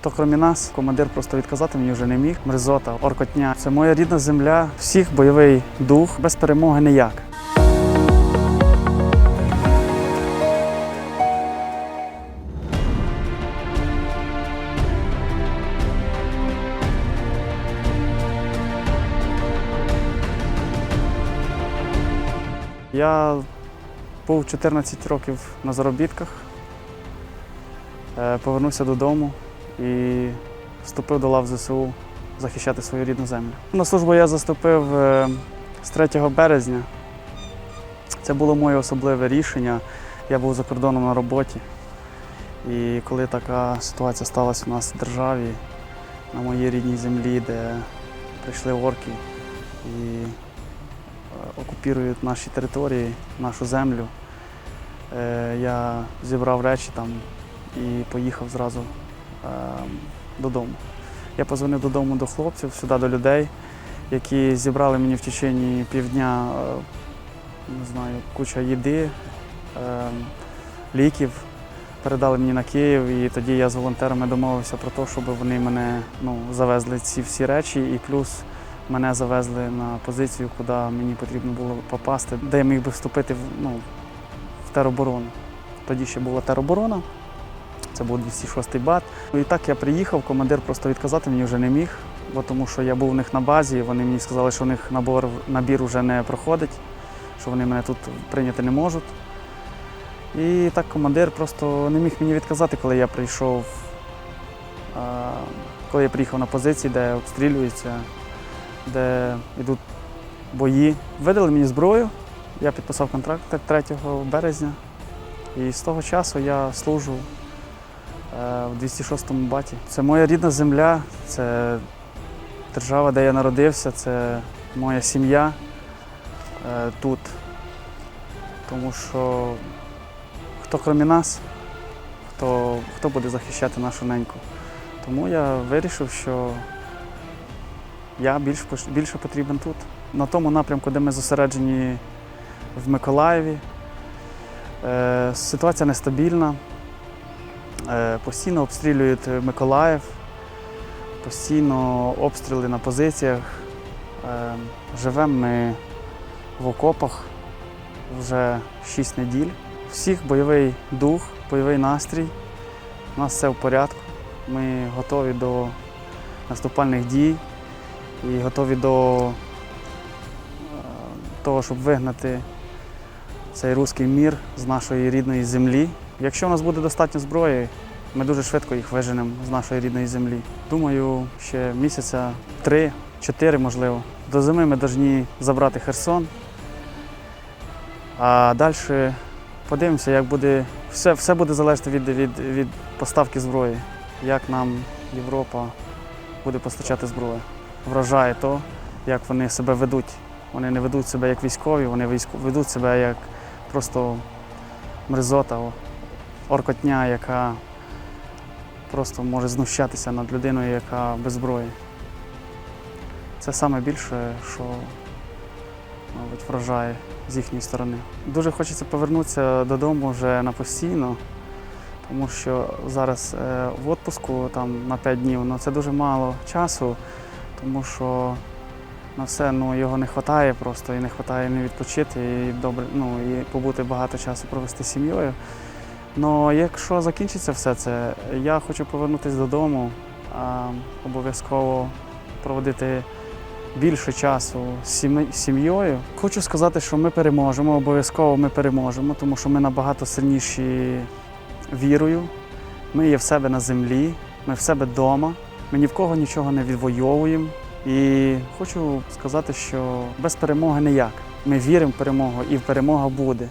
Хто крім нас, командир просто відказати мені вже не міг. Мерзота, оркотня. Це моя рідна земля, всіх бойовий дух, без перемоги ніяк. Я був 14 років на заробітках, Е, повернувся додому і вступив до лав ЗСУ захищати свою рідну землю. На службу я заступив е, з 3 березня. Це було моє особливе рішення. Я був за кордоном на роботі. І коли така ситуація сталася у нас в державі, на моїй рідній землі, де прийшли орки і е, окупірують наші території, нашу землю, е, я зібрав речі там і поїхав зразу додому. Я позвонив додому до хлопців, сюди до людей, які зібрали мені в течение півдня е, не знаю, куча їди, е, ліків, передали мені на Київ, і тоді я з волонтерами домовився про те, щоб вони мене ну, завезли ці всі речі, і плюс мене завезли на позицію, куди мені потрібно було попасти, де я міг би вступити в, ну, в тероборону. Тоді ще була тероборона. Це був 206-й бат. Ну і так я приїхав, командир просто відказати мені вже не міг, бо тому що я був у них на базі, вони мені сказали, що у них набор, набір вже не проходить, що вони мене тут прийняти не можуть. І так командир просто не міг мені відказати, коли я прийшов, коли я приїхав на позиції, де обстрілюються, де йдуть бої. Видали мені зброю, я підписав контракт 3 березня. І з того часу я служу в 206-му баті. Це моя рідна земля, це держава, де я народився, це моя сім'я е, тут. Тому що хто крім нас, хто, хто буде захищати нашу неньку. Тому я вирішив, що я більш, більше потрібен тут. На тому напрямку, де ми зосереджені в Миколаєві. Е, Ситуація нестабільна. Е, Постійно обстрілюють Миколаїв, постійно обстріли на позиціях. Е, Живемо ми в окопах вже 6 неділь. Всіх бойовий дух, бойовий настрій. У нас все в порядку. Ми готові до наступальних дій і готові до е, того, щоб вигнати цей руський мір з нашої рідної землі. Якщо у нас буде достатньо зброї, ми дуже швидко їх виженемо з нашої рідної землі. Думаю, ще місяця три-чотири, можливо. До зими ми повинні забрати Херсон. А далі подивимося, як буде. Все, все буде залежати від, від, від поставки зброї, як нам Європа буде постачати зброю. Вражає то, як вони себе ведуть. Вони не ведуть себе як військові, вони ведуть себе як просто мерзота, оркотня, яка просто може знущатися над людиною, яка без зброї. Це саме більше, що, мабуть, вражає з їхньої сторони. Дуже хочеться повернутися додому вже на постійно, тому що зараз е, в відпуску там на 5 днів, ну це дуже мало часу, тому що на все ну, його не вистачає просто, і не вистачає не відпочити, і добре, ну, і побути багато часу провести з сім'єю. Ну, якщо закінчиться все це, я хочу повернутися додому, обов'язково проводити більше часу з сім'єю. Хочу сказати, що ми переможемо, обов'язково ми переможемо, тому що ми набагато сильніші вірою. Ми є в себе на землі, ми в себе вдома, ми ні в кого нічого не відвоюємо. І хочу сказати, що без перемоги ніяк. Ми віримо в перемогу і перемога буде.